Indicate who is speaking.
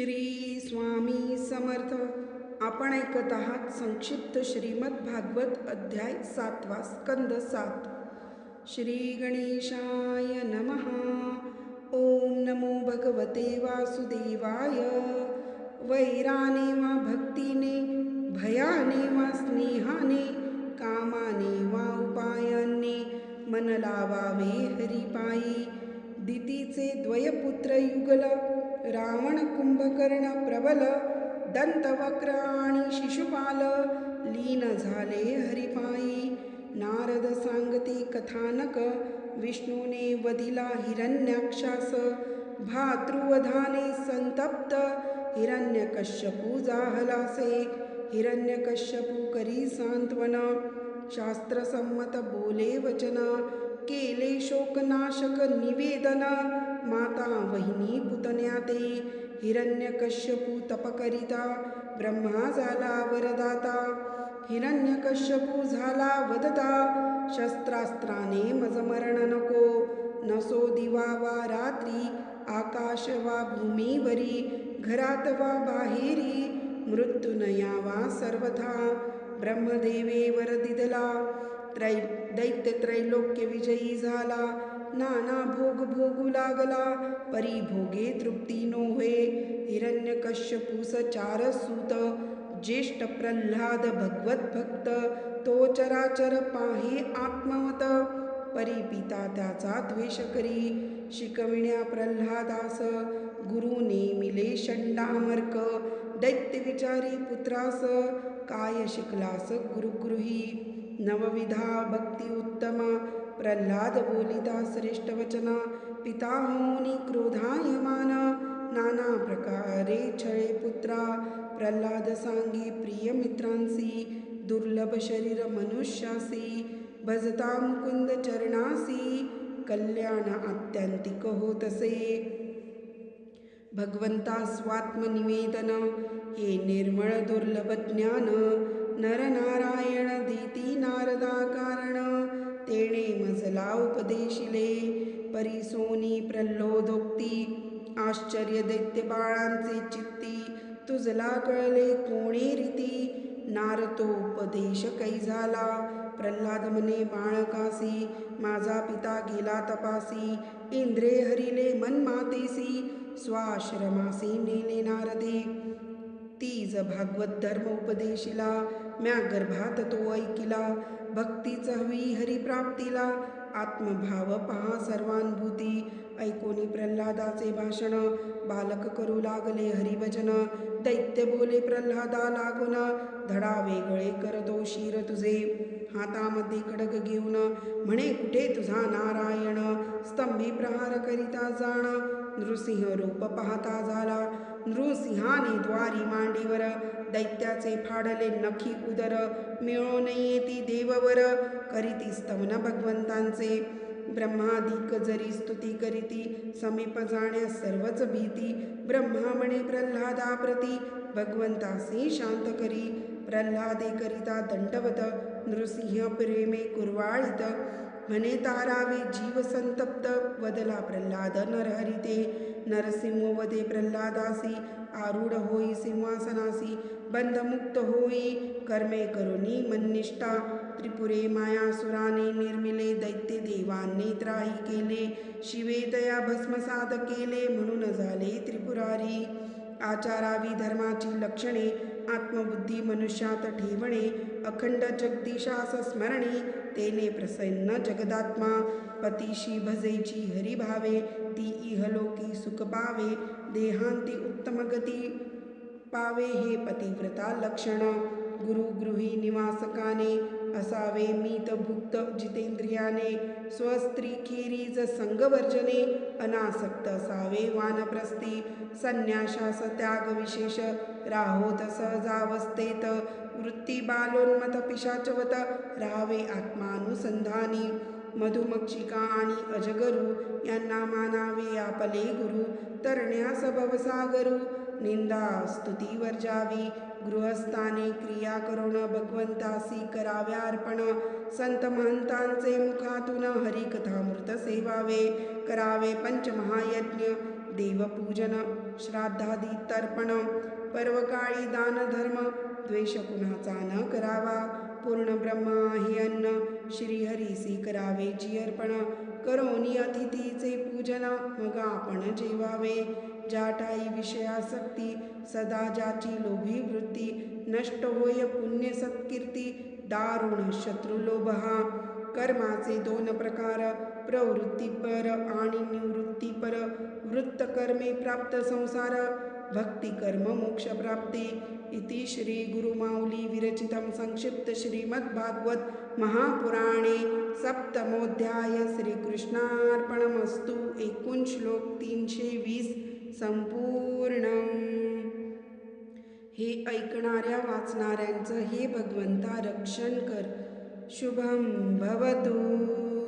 Speaker 1: श्री स्वामी समर्थ. आपण ऐकत आहात संक्षिप्त श्रीमद भागवत अध्याय सातवा स्कंद सात. श्री गणेशाय नमः. ओम नमो भगवते वासुदेवाय. वैराने वा भक्तीने भयाने वा स्नेहाने कामाने वा उपायाने मन लावावे हरिपायी. दितीचे द्वयपुत्र युगल रावण कुंभकर्ण प्रबल दंतवक्र आणि शिशुपाल लीन झाले हरिपायी. नारद सांगती कथानक विष्णूने वधिला हिरण्याक्षास. भातृवधाने संतप्त हिरण्यकश्यपू जाहलासे. हिरण्यकश्यपू करी सांत्वन शास्त्रसंमत बोले वचन. केले शोकनाशक निवेदन. माता वहिनी पुतण्या ते हिरण्यकश्यपू तप करिता ब्रह्मा झाला वरदाता. हिरण्यकश्यपू झाला वदता. शस्त्रास्त्राने मज मरण नको. नसो दिवा वा रात्री आकाश वा भूमीवरी घरात वा बाहेरी. मृत्यू वा सर्वथा. ब्रह्मदेवे वर त्रै दैत्य त्रैलोक्य विजयी झाला. नाना भोग भोगू लागला. परी भोगे तृप्ती नो हिरण्य कश्यपूस चार सूत ज्येष्ठ प्रल्हाद भगवत भक्त. तो चराचर पाहे आत्मवत. परी पिता त्याचा द्वेष करी. शिकविण्या प्रल्हादास गुरुने मिले षंडामर्क दैत्य विचारी पुत्रास. काय शिकलास गुरुगृही? नवविधा भक्ति भक्त्युत्तमा प्रह्लादबोलिता श्रेष्ठवचना पितामौनि क्रोधायमाना नानाप्रकारे क्षये पुत्रा प्रह्लादसाङ्गे प्रियमित्रांसि दुर्लभशरीरमनुष्यासि भजता मुकुन्दचरणासि भगवन्ता स्वात्मनिवेदन हे निर्मलदुर्लभज्ञान नरनारायण दीती नारदा कारण तेणे मजला उपदेशिले परिसोनी प्रल्लोदोक्ती आश्चर्य दैत्य बाळांचे चित्ती तुझला कळले कोणी रीती नारतोपदेश कै झाला प्रल्हाद म्हणे बाळकासी माझा पिता गेला तपासी इंद्रे हरिले मन मातेसी स्वाश्रमासी नेले नारदे. तीज भागवत धर्म उपदेशिला म्या गर्भात तो ऐकिला. भक्तीच हवी हरिप्राप्तीला आत्मभाव पहा सर्वानुभूती ऐकोनी प्रल्हादाचे भाषण बालक करू लागले हरिभजन. दैत्य बोले प्रल्हादा लागुना धडा वेगळे करतो शिर तुझे. हातामध्ये खडक घेऊन म्हणे कुठे तुझा नारायण? स्तंभी प्रहार करिता जाण. नृसिंह रूप पाहता झाला. नृसिंहाने द्वारी मांडीवर दैत्याचे फाडले नखी उदर. मिळून येती देववर करीती स्तवन भगवंतांचे. ब्रह्मादिक जरी स्तुती करीती समीप जाण्यास सर्वच भीती. ब्रह्मा म्हणे प्रल्हादा प्रती भगवंतासी शांत करी. प्रल्हादे करिता दंडवत नृसिंह प्रेमे कुर्वाळित म्हणे तारावे जीव संतप्त वदला प्रल्हाद नरहरिते नरसिंह वदे प्रल्हादासी आरूढ होई सिंहासनासी बंधमुक्त होई कर्मे करुणी मन्निष्ठा त्रिपुरे मायासुराने निर्मिले दैत्य देवांनी त्राही केले शिवे तया भस्मसाद केले म्हणून झाले त्रिपुरारी. आचारावी धर्माची लक्षणे आत्मबुद्धी मनुष्यात ठेवणे अखंड जगदीशास स्मरणे तेने प्रसन्न जगदात्मा पतीशी भजेची हरिभावे ती इहलोकी सुख पावे देहांती उत्तम गती पावे हे पतिव्रता लक्षण. गुरुगृही निवासकाने असावे मीत भुक्त जितेंद्रियाने स्वस्त्री खेरीज संगवर्जने अनासक्त असावे वानप्रस्ती संन्याशास त्याग विशेष राहोत सहजावस्थेत वृत्ती बालोन्मत पिशाचवत राहावे आत्मानुसंधानी मधुमक्षिका आणि अजगरू यांना मानावे आपले गुरु तरण्यास भवसागरू निंदा स्तुती वर्जावी गृहस्थाने क्रिया करून भगवंतासी कराव्या अर्पण. संत महंतांचे मुखातून हरिकथामृत सेवावे. करावे पंचमहायज्ञ देवपूजन श्राद्धादी तर्पण. पर्वकाळी दानधर्म द्वेष कुणाचा न करावा. पूर्ण ब्रह्मा हे अन्न श्रीहरीसी करावे जी अर्पण. करोनी अतिथीचे पूजन मग आपण जेवावे. ज्या ठाई विषयासक्ती सदा ज्याची लोभी वृत्ती नष्ट होय पुण्य सत्कीर्ती दारुण शत्रुलोभ हा कर्माचे दोन प्रकार प्रवृत्तीपर आणि निवृत्तीपर वृत्तकर्मे प्राप्त संसार भक्तिकर्म मोक्षप्राप्ती इति श्री गुरुमाऊली विरचितं संक्षिप्त श्रीमद्भागवत महापुराणे सप्तमोध्याय श्रीकृष्णार्पणमस्तु एकूण श्लोक तीनशे वीस. संपूर्ण हे ऐकणाऱ्या वाचणाऱ्यांचं हे भगवंता रक्षण कर. शुभम भवतू.